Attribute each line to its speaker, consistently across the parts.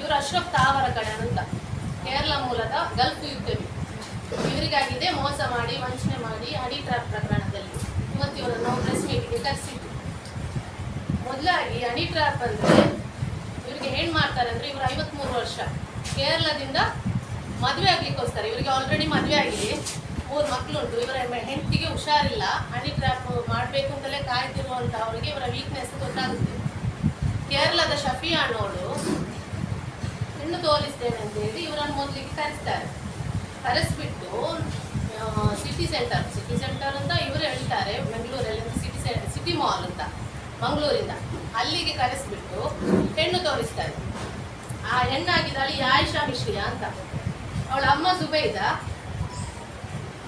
Speaker 1: ಇವರು ಅಶ್ರಫ್ ತಾವರ ಕಡೆ ಅಂತ. ಕೇರಳ ಮೂಲದ ಗಲ್ಫ್ ಯುದ್ಧವಿ. ಇವರಿಗಾಗಿದೆ ಮೋಸ ಮಾಡಿ, ವಂಚನೆ ಮಾಡಿ ಹಡಿ ಟ್ರ್ಯಾಪ್ ಪ್ರಕರಣದಲ್ಲಿ ಇವತ್ತು ಇವರನ್ನು ನಾವು ಪ್ರೆಸ್ ಕರೆಸಿದ್ವಿ ಮೊದಲಾಗಿ ಹನಿ ಟ್ರ್ಯಾಪ್ ಅಂದ್ರೆ ಇವರಿಗೆ ಏನ್ ಮಾಡ್ತಾರೆ ಅಂದ್ರೆ ಇವರು ಐವತ್ಮೂರು ವರ್ಷ. ಕೇರಳದಿಂದ ಮದುವೆ ಆಗ್ಲಿಕ್ಕೋಸ್ಕರ, ಇವರಿಗೆ ಆಲ್ರೆಡಿ ಮದುವೆ ಆಗಿದೆ. ಮೂರು ಮಕ್ಕಳುಂಟು ಇವರ ಹೆಂಡತಿಗೆ ಹುಷಾರಿಲ್ಲ. ಹನಿ ಟ್ರ್ಯಾಪ್ ಮಾಡಬೇಕು ಅಂತಲೇ ಕಾಯ್ತಿರುವಂಥ ಅವರಿಗೆ ಇವರ ವೀಕ್ನೆಸ್ ಗೊತ್ತಾಗುತ್ತೆ. ಕೇರಳದ ಶಫಿಯಾ ಅನ್ನೋಳು ಹೆಣ್ಣು ತೋರಿಸ್ತೇನೆ ಅಂತ ಹೇಳಿ ಇವರನ್ನು ಮೊದಲಿಗೆ ಕರೆಸ್ತಾರೆ. ಕರೆಸ್ಬಿಟ್ಟು ಸಿಟಿ ಸೆಂಟರ್ ಸಿಟಿ ಸೆಂಟರ್ ಅಂತ ಇವರು ಹೇಳ್ತಾರೆ. ಬೆಂಗಳೂರಲ್ಲಿ ಸಿಟಿ ಸೆಂಟರ್ ಸಿಟಿ ಮಾಲ್ ಅಂತ, ಮಂಗಳೂರಿಂದ. ಅಲ್ಲಿಗೆ ಕರೆಸ್ಬಿಟ್ಟು ಹೆಣ್ಣು ತೋರಿಸ್ತಾರೆ. ಆ ಹೆಣ್ಣಾಗಿದ್ದಾಳೆ ಆಯಿಷಾ ಮಿಶ್ರಿಯಾ ಅಂತ. ಅವಳ ಅಮ್ಮ ಸುಬೈದ.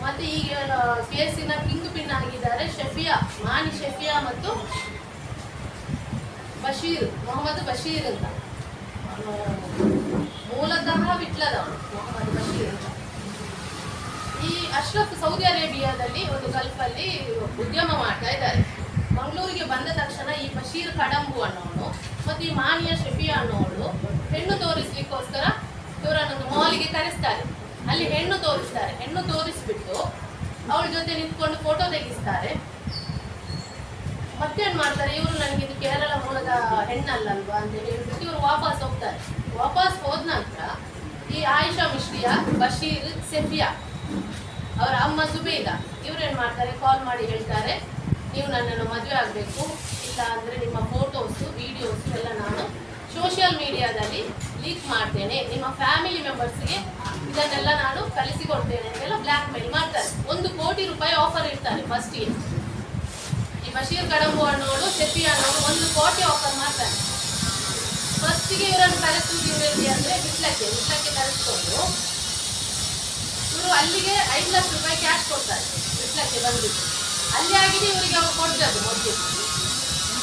Speaker 1: ಮತ್ತೆ ಈಗ ಕೇಸಿನ ಕಿಂಗ್ ಪಿನ್ ಆಗಿದ್ದಾರೆ ಶಫಿಯಾ ಮಾನಿ ಶಫಿಯಾ ಮತ್ತು ಬಶೀರ್, ಮೊಹಮ್ಮದ್ ಬಶೀರ್ ಅಂತ. ಮೂಲತಃ ವಿಟ್ಲದವನು ಈ ಅಶ್ರಫ್ ಸೌದಿ ಅರೇಬಿಯಾದಲ್ಲಿ ಒಂದು ಗಲ್ಫಲ್ಲಿ ಉದ್ಯಮ ಮಾಡ್ತಾ ಇದ್ದಾರೆ. ಮಂಗಳೂರಿಗೆ ಬಂದ ತಕ್ಷಣ ಈ ಬಶೀರ್ ಕಡಂಬು ಅನ್ನೋನು ಮತ್ತು ಈ ಮಾನಿಯ ಶಫಿ ಅನ್ನೋಳು ಹೆಣ್ಣು ತೋರಿಸ್ಲಿಕ್ಕೋಸ್ಕರ ಇವರನ್ನೊಂದು ಮಾಲಿಗೆ ಕರೆಸ್ತಾರೆ. ಅಲ್ಲಿ ಹೆಣ್ಣು ತೋರಿಸ್ತಾರೆ. ಹೆಣ್ಣು ತೋರಿಸ್ಬಿಟ್ಟು ಅವಳ ಜೊತೆ ನಿಂತ್ಕೊಂಡು ಫೋಟೋ ತೆಗಿಸ್ತಾರೆ. ಮತ್ತೇನ್ ಮಾಡ್ತಾರೆ? ಇವರು ನನಗೆ ಇದು ಕೇರಳ ಮೂಲದ ಹೆಣ್ಣಲ್ಲಲ್ವಾ ಅಂತ ಹೇಳ್ಬಿಟ್ಟು ಇವರು ವಾಪಸ್ ಹೋಗ್ತಾರೆ. ವಾಪಸ್ ಹೋದ ನಂತರ ಈ ಆಯಿಷಾ ಮಿಶ್ರಿಯಾ ಬಶೀರ್ ಸೆಫಿಯಾ ಅವರ ಅಮ್ಮ ಸುಬೇದ ಇವ್ರೇನ್ ಮಾಡ್ತಾರೆ? ಕಾಲ್ ಮಾಡಿ ಹೇಳ್ತಾರೆ, ನೀವು ನನ್ನನ್ನು ಮದುವೆ ಆಗಬೇಕು. ಇಲ್ಲ ಅಂದ್ರೆ ನಿಮ್ಮ ಫೋಟೋಸು ವಿಡಿಯೋಸ್ ಎಲ್ಲ ನಾನು ಸೋಷಿಯಲ್ ಮೀಡಿಯಾದಲ್ಲಿ ಲೀಕ್ ಮಾಡ್ತೇನೆ. ನಿಮ್ಮ ಫ್ಯಾಮಿಲಿ ಮೆಂಬರ್ಸ್ಗೆ ಇದನ್ನೆಲ್ಲ ನಾನು ಕಲಿಸಿಕೊಡ್ತೇನೆ ಅಂತೆಲ್ಲ ಬ್ಲ್ಯಾಕ್ ಮೇಲ್ ಮಾಡ್ತಾರೆ. ಒಂದು ಕೋಟಿ ರೂಪಾಯಿ ಆಫರ್ ಇರ್ತಾರೆ ಫಸ್ಟಿಗೆ ಈ ಬಶೀರ್ ಕಡಂಬು ಅನ್ನೋಳು ಶೆಫಿ ಫಸ್ಟಿಗೆ ಇವರನ್ನು ಕರೆಸುವುದು ಇವರಲ್ಲಿ ಅಂದ್ರೆ ವಿಟ್ಲಕ್ಕೆ ವಿಟ್ಲಕ್ಕೆ ಕರೆಸ್ಕೊಂಡು ಇವರು ಅಲ್ಲಿಗೆ ಐದು ಲಕ್ಷ ರೂಪಾಯಿ ಕ್ಯಾಶ್ ಕೊಡ್ತಾರೆ ವಿಟ್ಲಕ್ಕೆ ಬಂದಿದ್ದು ಅಲ್ಲಿ ಆಗಿದೆ ಇವರಿಗೆ ಅವರು ಕೊಡ್ತಾರೆ ಮೊದಲು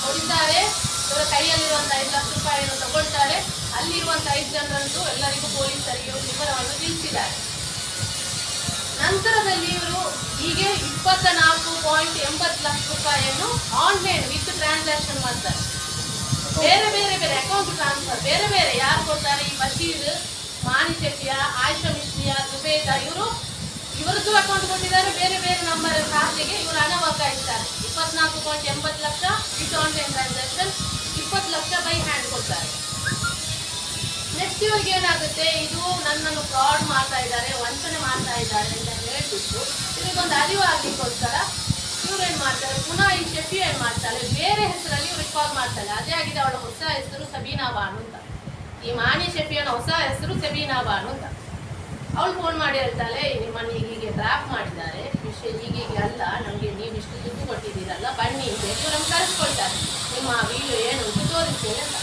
Speaker 1: ಕೊಡಿದ್ದಾರೆ, ಇವರ ಕೈಯಲ್ಲಿರುವಂಥ ಐದು ಲಕ್ಷ ರೂಪಾಯಿಯನ್ನು ತಗೊಳ್ತಾರೆ. ಅಲ್ಲಿರುವಂಥ ಐದು ಜನರಂತೂ ಎಲ್ಲರಿಗೂ ಪೊಲೀಸರಿಗೆ ವಿವರವನ್ನು ತಿಳಿಸಿದ್ದಾರೆ. ನಂತರದಲ್ಲಿ ಇವರು ಹೀಗೆ ಇಪ್ಪತ್ತ ನಾಲ್ಕು ಪಾಯಿಂಟ್ ಎಂಬತ್ತು ಲಕ್ಷ ರೂಪಾಯಿಯನ್ನು ಆನ್ಲೈನ್ ವಿತ್ ಟ್ರಾನ್ಸಾಕ್ಷನ್ ಮಾಡ್ತಾರೆ. ಬೇರೆ ಬೇರೆ ಬೇರೆ ಅಕೌಂಟ್ ಟ್ರಾನ್ಸ್ಫರ್ ಬೇರೆ ಬೇರೆ ಯಾರು ಕೊಡ್ತಾರೆ? ಈ ಬಶೀರ್ ಮಾಣಿ ಶೆಟ್ಟಿಯ, ಆಯುಷಾ ಮಿಶ್ರಿಯ ಜುಬೇದ ಇವರು ಇವರದ್ದು ಅಕೌಂಟ್ ಕೊಟ್ಟಿದ್ದಾರೆ. ಬೇರೆ ಬೇರೆ ನಂಬರ್ ಖಾತೆಗೆ ಇವರು ಹಣ ವರ್ಗಾಯಿಸ್ತಾರೆ. ಇಪ್ಪತ್ನಾಲ್ಕು ಪಾಯಿಂಟ್ ಎಂಬತ್ತು ಲಕ್ಷ ವಿತ್ ಆನ್ಲೈನ್ ಟ್ರಾನ್ಸಾಕ್ಷನ್ ಇಪ್ಪತ್ತು ಲಕ್ಷ ಬೈ ಹ್ಯಾಂಡ್ ಕೊಡ್ತಾರೆ. ನೆಕ್ಸ್ಟ್ ಇವ್ರಿಗೆ ಏನಾಗುತ್ತೆ? ಇದು ನನ್ನನ್ನು ಫ್ರಾಡ್ ಮಾಡ್ತಾ ಇದ್ದಾರೆ, ವಂಚನೆ ಮಾಡ್ತಾ ಇದ್ದಾರೆ ಅಂತ ಹೇಳ್ಬಿಟ್ಟು ಇವರಿಗೊಂದು ಅರಿವು ಆಗ್ಲಿಕ್ಕೋಸ್ಕರ ಇವ್ರು ಏನ್ ಮಾಡ್ತಾರೆ? ಪುನಃ ಈ ಶೆಟ್ಟಿ ಏನ್ ಮಾಡ್ತಾರೆ ಬೇರೆ ಹೆಸರಲ್ಲಿ ಇವ್ರಿಗೆ ಕಾಲ್ ಮಾಡ್ತಾಳೆ ಅದೇ ಆಗಿದೆ ಅವಳ ಹೊಸ ಹೆಸರು ಸಬೀನಾ ಬಾನು ಅಂತ. ಈ ಮಾಣಿ ಶೆಫಿಯನ ಹೊಸ ಹೆಸರು ಸಬೀನಾ ಬಾನು ಅಂತ. ಅವಳು ಫೋನ್ ಮಾಡಿ ಹೇಳ್ತಾಳೆ ನಿಮ್ಮನ್ನು ಹೀಗೆ ಟ್ರ್ಯಾಪ್ ಮಾಡಿದ್ದಾರೆ. ವಿಷಯ ಹೀಗೀಗೆ ಅಲ್ಲ ನಮಗೆ ನೀವು ಇಷ್ಟು ದುಡ್ಡು ಕೊಟ್ಟಿದ್ದೀರಲ್ಲ, ಬನ್ನಿ ಹೇಳಿ ನಮ್ಗೆ ಕರೆಸ್ಕೊಳ್ತಾರೆ. ನಿಮ್ಮ ವಿಡಿಯೋ ಏನು ಅಂತ ತೋರಿಸ್ತೇನೆ ಅಂತ.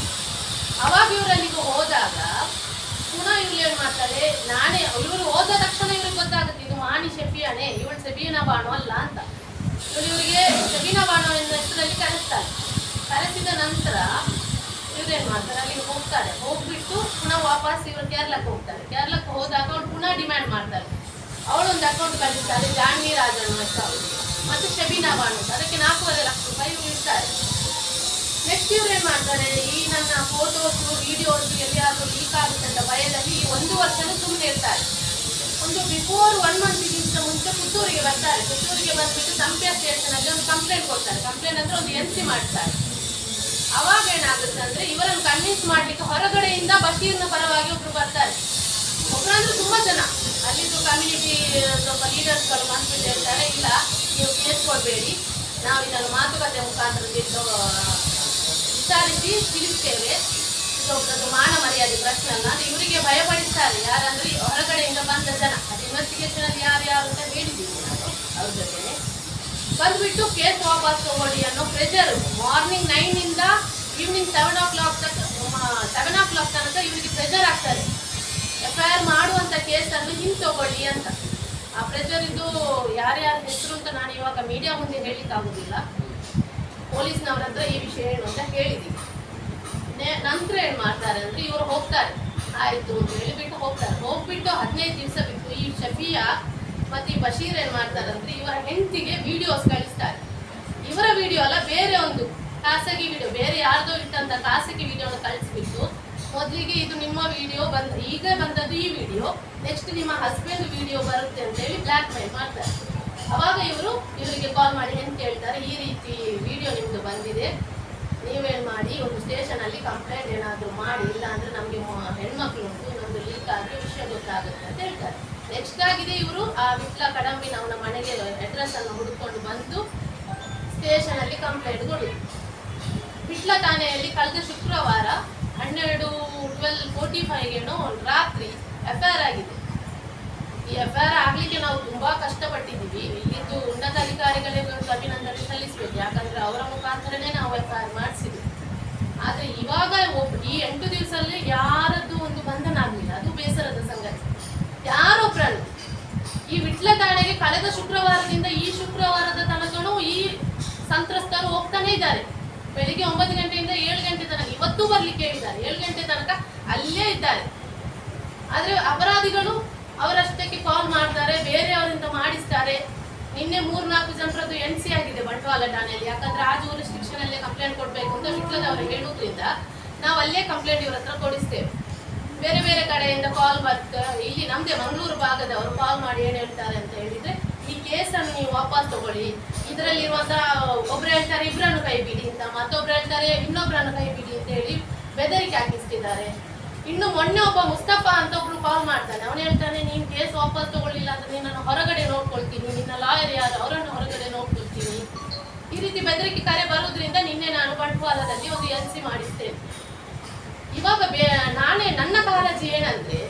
Speaker 1: ಅವಾಗ ಇವ್ರು ಅಲ್ಲಿಗೆ ಹೋದಾಗ ಪುನಃ ಇವ್ರು ಏನು ಮಾಡ್ತಾರೆ, ನಾನೇ ಇವರು ಹೋದ ತಕ್ಷಣ ಇವ್ರಿಗೆ ಗೊತ್ತಾಗುತ್ತೆ, ಇದು ಮಾಣಿ ಶೆಫಿಯಾನೇ ಇವಳು ಸಬೀನಾ ಬಾಣು ಅಲ್ಲ ಅಂತ. ಇವ್ರು ಇವರಿಗೆ ಸಬೀನಾ ಬಾಣು ಎನ್ನುವ ಹೆಸರಲ್ಲಿ ಕರೆಸ್ತಾರೆ ಕರೆಸಿದ ನಂತರ ಇವ್ರೇನ್ ಮಾಡ್ತಾರೆ ಅಲ್ಲಿಗೆ ಹೋಗ್ತಾರೆ ಹೋಗ್ಬಿಟ್ಟು ಪುನಃ ವಾಪಸ್ ಇವರು ಕೇರಳಕ್ಕೆ ಹೋಗ್ತಾರೆ. ಕೇರಳಕ್ಕೆ ಹೋದಾಗ ಅವ್ರು ಪುನಃ ಡಿಮ್ಯಾಂಡ್ ಮಾಡ್ತಾರೆ. ಅವಳೊಂದು ಅಕೌಂಟ್ ಕಳಿಸ್ತಾರೆ ಜಾನ್ವಿ ರಾಜಣ್ಣ ಅಂತ ಹೆಸರು ಮತ್ತೆ ಶಬೀನಾ ಬಾನು. ಅದಕ್ಕೆ ನಾಲ್ಕೂವರೆ ಲಕ್ಷ ರೂಪಾಯಿ ಇರ್ತಾರೆ ನೆಕ್ಸ್ಟ್ ಇವ್ರು ಏನು ಮಾಡ್ತಾರೆ, ಈ ನನ್ನ ಫೋಟೋಸ್ ವಿಡಿಯೋಸ್ ಎಲ್ಲಿಯಾದರೂ ಲೀಕ್ ಆಗುತ್ತೆ ಅಂತ ಭಯದಲ್ಲಿ ಒಂದು ವರ್ಷನೂ ಸುಮ್ಮನೆ ಇರ್ತಾರೆ. ಒಂದು ಬಿಫೋರ್ ಒನ್ ಮಂತ್ಗಿಂತ ಮುಂಚೆ ಪುತ್ತೂರಿಗೆ ಬರ್ತಾರೆ. ಪುತ್ತೂರಿಗೆ ಬಂದ್ಬಿಟ್ಟು ಸಂಪ್ಯ ಸ್ಟೇಷನ್ ಅಲ್ಲಿ ಒಂದು ಕಂಪ್ಲೇಂಟ್ ಕೊಡ್ತಾರೆ. ಕಂಪ್ಲೇಂಟ್ ಅಂದ್ರೆ ಒಂದು ಎನ್ ಸಿ ಮಾಡ್ತಾರೆ. ಅವಾಗ ಏನಾಗುತ್ತೆ ಅಂದ್ರೆ ಇವರನ್ನು ಕನ್ವಿನ್ಸ್ ಮಾಡ್ಲಿಕ್ಕೆ ಹೊರಗಡೆಯಿಂದ ಬಶೀರ್ನ ಪರವಾಗಿ ಒಬ್ರು ಬರ್ತಾರೆ. ಒಬ್ರು ಅಂದ್ರೆ ತುಂಬಾ ಜನ. ಅಲ್ಲಿದ್ದು ಕಮ್ಯುನಿಟಿ ಸ್ವಲ್ಪ ಲೀಡರ್ಸ್ಗಳು ಬಂದ್ಬಿಟ್ಟು ಹೇಳ್ತಾರೆ ಇಲ್ಲ ನೀವು ಕೇಸ್ ಕೊಡಬೇಡಿ ನಾವು ಇದನ್ನು ಮಾತುಕತೆ ಮುಖಾಂತರ ವಿಚಾರಿಸಿ ತಿಳಿಸ್ತೇವೆ. ಇದೊಬ್ಬರದ್ದು ಮಾನ ಮರ್ಯಾದೆ ಪ್ರಶ್ನೆ ಅಲ್ಲ. ಅಂದ್ರೆ ಇವರಿಗೆ ಭಯಪಡಿಸ್ತಾರೆ. ಯಾರಂದ್ರೆ ಹೊರಗಡೆಯಿಂದ ಬಂದ ಜನ ಅದು ಇನ್ವೆಸ್ಟಿಗೇಷನ್ ಅಲ್ಲಿ ಯಾರು ಯಾರು ಅಂತ ಹೇಳಿದ್ದೀವಿ ನಾನು ಅವ್ರ ಜೊತೆ ಬಂದ್ಬಿಟ್ಟು ಕೇಸ್ ವಾಪಸ್ ತಗೊಳ್ಳಿ ಅನ್ನೋ ಪ್ರೆಷರ್ ಮಾರ್ನಿಂಗ್ ನೈನ್ ಇಂದ ಈವ್ನಿಂಗ್ ಸೆವೆನ್ ಓ ಕ್ಲಾಕ್ ತನಕ ಸೆವೆನ್ ಓ ಕ್ಲಾಕ್ ತನಕ ಇವರಿಗೆ ಪ್ರೆಷರ್ ಆಗ್ತಾರೆ ಎಫ್ ಐ ಆರ್ ಮಾಡುವಂಥ ಕೇಸನ್ನು ಹಿಂಗೆ ತಗೊಳ್ಳಿ ಅಂತ. ಆ ಪ್ರೆಷರ್ ಇದು ಯಾರ್ಯಾರ ಹೆಸರು ಅಂತ ನಾನು ಇವಾಗ ಮೀಡಿಯಾ ಮುಂದೆ ಹೇಳಿಕ್ಕೆ ಆಗೋದಿಲ್ಲ. ಪೊಲೀಸ್ನವ್ರ ಹತ್ರ ಈ ವಿಷಯ ಏನು ಅಂತ ಹೇಳಿದ್ದೀನಿ ನಂತರ ಏನು ಮಾಡ್ತಾರೆ ಅಂದರೆ ಇವರು ಹೋಗ್ತಾರೆ. ಆಯಿತು ಅಂತ ಹೇಳಿಬಿಟ್ಟು ಹೋಗ್ತಾರೆ. ಹೋಗ್ಬಿಟ್ಟು ಹದಿನೈದು ದಿವಸ ಬಿಟ್ಟು ಈ ಶಫಿಯಾ ಮತ್ತೆ ಈ ಬಶೀರ್ ಏನ್ ಮಾಡ್ತಾರಂದ್ರೆ ಇವರ ಹೆಂಡತಿಗೆ ವಿಡಿಯೋಸ್ ಕಳಿಸ್ತಾರೆ. ಇವರ ವಿಡಿಯೋ ಅಲ್ಲ, ಬೇರೆ ಒಂದು ಖಾಸಗಿ ವಿಡಿಯೋ ಬೇರೆ ಯಾರ್ದೋ ಇಟ್ಟಂತ ಖಾಸಗಿ ವಿಡಿಯೋನ ಕಳಿಸ್ಬಿಟ್ಟು ಮೊದಲಿಗೆ ಇದು ನಿಮ್ಮ ವಿಡಿಯೋ ಬಂದ ಈಗ ಬಂದದ್ದು ಈ ವಿಡಿಯೋ ನೆಕ್ಸ್ಟ್ ನಿಮ್ಮ ಹಸ್ಬೆಂಡ್ ವಿಡಿಯೋ ಬರುತ್ತೆ ಅಂತ ಹೇಳಿ ಬ್ಲ್ಯಾಕ್ ಮೇಲ್ ಮಾಡ್ತಾರೆ. ಅವಾಗ ಇವರು ಇವರಿಗೆ ಕಾಲ್ ಮಾಡಿ ಏನ್ ಕೇಳ್ತಾರೆ, ಈ ರೀತಿ ವಿಡಿಯೋ ನಿಮ್ದು ಬಂದಿದೆ, ನೀವೇನು ಮಾಡಿ, ಒಂದು ಸ್ಟೇಷನ್ ಅಲ್ಲಿ ಕಂಪ್ಲೇಂಟ್ ಏನಾದರೂ ಮಾಡಿ ಇಲ್ಲ ಅಂದ್ರೆ ನಮ್ಗೆ ಹೆಣ್ಮಕ್ಳು ಉಂಟು ನಮ್ದು ಲೀಕ್ ಆಗಿ ವಿಷಯ ಗೊತ್ತಾಗುತ್ತೆ ಅಂತ ಹೇಳ್ತಾರೆ ನೆಕ್ಸ್ಟ್ ಆಗಿದೆ ಇವರು. ಆ, ವಿಟ್ಲ ಕಡಂಬಿನವನ ಮನೆಗೆ ಅಡ್ರೆಸ್ ಅನ್ನು ಹುಡುಕೊಂಡು ಬಂದು ಸ್ಟೇಷನ್ ಅಲ್ಲಿ ಕಂಪ್ಲೇಂಟ್ ಕೊಡುದು ವಿಟ್ಲ ಠಾಣೆಯಲ್ಲಿ ಕಳೆದ ಶುಕ್ರವಾರ ಹನ್ನೆರಡು ಟ್ವೆಲ್ ಫೋರ್ಟಿ ಫೈವ್ಗೇನೋ ರಾತ್ರಿ ಎಫ್ ಆಗಿದೆ. ಈ ಎಫ್ ಐ ಆಗ್ಲಿಕ್ಕೆ ನಾವು ತುಂಬಾ ಕಷ್ಟಪಟ್ಟಿದ್ದೀವಿ. ಇಲ್ಲಿದ್ದು ಉನ್ನತ ಅಧಿಕಾರಿಗಳಿಗೆ ಒಂದು ಅಭಿನಂದನೆ ಸಲ್ಲಿಸಬೇಕು. ಯಾಕಂದ್ರೆ ಅವರ ಮುಖಾಂತರನೇ ನಾವು ಎಫ್ ಐ ಮಾಡಿಸಿದ್ವಿ. ಆದ್ರೆ ಇವಾಗ ಈ ಎಂಟು ದಿವಸದಲ್ಲಿ ಯಾರದ್ದು ಒಂದು ಬಂಧನ ಆಗಲಿಲ್ಲ. ಅದು ಬೇಸರದ ಸಂಗತಿ. ಯಾರೊಬ್ಬರನ್ನು ಈ ವಿಟ್ಲ ಠಾಣೆಗೆ ಕಳೆದ ಶುಕ್ರವಾರದಿಂದ ಈ ಶುಕ್ರವಾರದ ತನಕನೂ ಈ ಸಂತ್ರಸ್ತರು ಹೋಗ್ತಾನೆ ಇದ್ದಾರೆ. ಬೆಳಿಗ್ಗೆ ಒಂಬತ್ತು ಗಂಟೆಯಿಂದ ಏಳು ಗಂಟೆ ತನಕ, ಇವತ್ತು ಬರ್ಲಿಕ್ಕೆ ಹೇಳಿದ್ದಾರೆ. ಏಳು ಗಂಟೆ ತನಕ ಅಲ್ಲೇ ಇದ್ದಾರೆ. ಆದ್ರೆ ಅಪರಾಧಿಗಳು ಅವರಷ್ಟಕ್ಕೆ ಕಾಲ್ ಮಾಡ್ತಾರೆ, ಬೇರೆಯವರಿಂದ ಮಾಡಿಸ್ತಾರೆ. ನಿನ್ನೆ ಮೂರ್ನಾಲ್ಕು ಜನರದ್ದು ಎನ್ ಸಿ ಆಗಿದೆ ಬಂಟ್ವಾಳ ಠಾಣೆಯಲ್ಲಿ. ಯಾಕಂದ್ರೆ ಆ ಜೂರಿಸ್ಟಿಕ್ಷನ್ ಅಲ್ಲೇ ಕಂಪ್ಲೇಂಟ್ ಕೊಡ್ಬೇಕು ಅಂತ ವಿಟ್ಲದವರು ಹೇಳುವುದ್ರಿಂದ ನಾವು ಅಲ್ಲೇ ಕಂಪ್ಲೇಂಟ್ ಇವ್ರ ಹತ್ರ ಕೊಡಿಸ್ತೇವೆ. ಬೇರೆ ಬೇರೆ ಕಡೆಯಿಂದ ಕಾಲ್ ಬರ್ತಾ ಇಲ್ಲಿ ನಮ್ಗೆ ಮಂಗಳೂರು ಭಾಗದವರು ಕಾಲ್ ಮಾಡಿ ಏನ್ ಹೇಳ್ತಾರೆ ಅಂತ ಹೇಳಿದ್ರೆ, ಈ ಕೇಸನ್ನು ನೀವು ವಾಪಸ್ ತಗೊಳ್ಳಿ. ಇದರಲ್ಲಿರುವಂತಹ ಒಬ್ರು ಹೇಳ್ತಾರೆ, ಇಬ್ರನ್ನು ಕೈ ಬಿಡಿ ಅಂತ. ಮತ್ತೊಬ್ರು ಹೇಳ್ತಾರೆ, ಇನ್ನೊಬ್ರನ್ನು ಕೈ ಬಿಡಿ ಅಂತ ಹೇಳಿ ಬೆದರಿಕೆ ಹಾಕಿಸ್ತಿದ್ದಾರೆ. ಇನ್ನು ಮೊನ್ನೆ ಒಬ್ಬ ಮುಸ್ತಫಾ ಅಂತ ಒಬ್ರು ಕಾಲ್ ಮಾಡ್ತಾನೆ. ಅವನು ಹೇಳ್ತಾನೆ, ನೀನ್ ಕೇಸ್ ವಾಪಸ್ ತಗೊಳ್ಳಿಲ್ಲ ಅಂದ್ರೆ ನಿನ್ನನ್ನು ಹೊರಗಡೆ ನೋಡ್ಕೊಳ್ತೀನಿ. ನಿನ್ನ ಲಾಯರ್ ಯಾರು, ಅವರನ್ನು ಹೊರಗಡೆ ನೋಡ್ಕೊಳ್ತೀನಿ. ಈ ರೀತಿ ಬೆದರಿಕೆ ಕರೆ ಬರೋದ್ರಿಂದ ನಿನ್ನೆ ನಾನು ಬಂಟ್ವಾಳದಲ್ಲಿ ಒಂದು ಎನ್ ಸಿ ಮಾಡಿಸ್ತೇನೆ. ಇವಾಗ ನಾನೇ ನನ್ನ ಕಾಳಜಿ ಏನಂದ್ರೆ,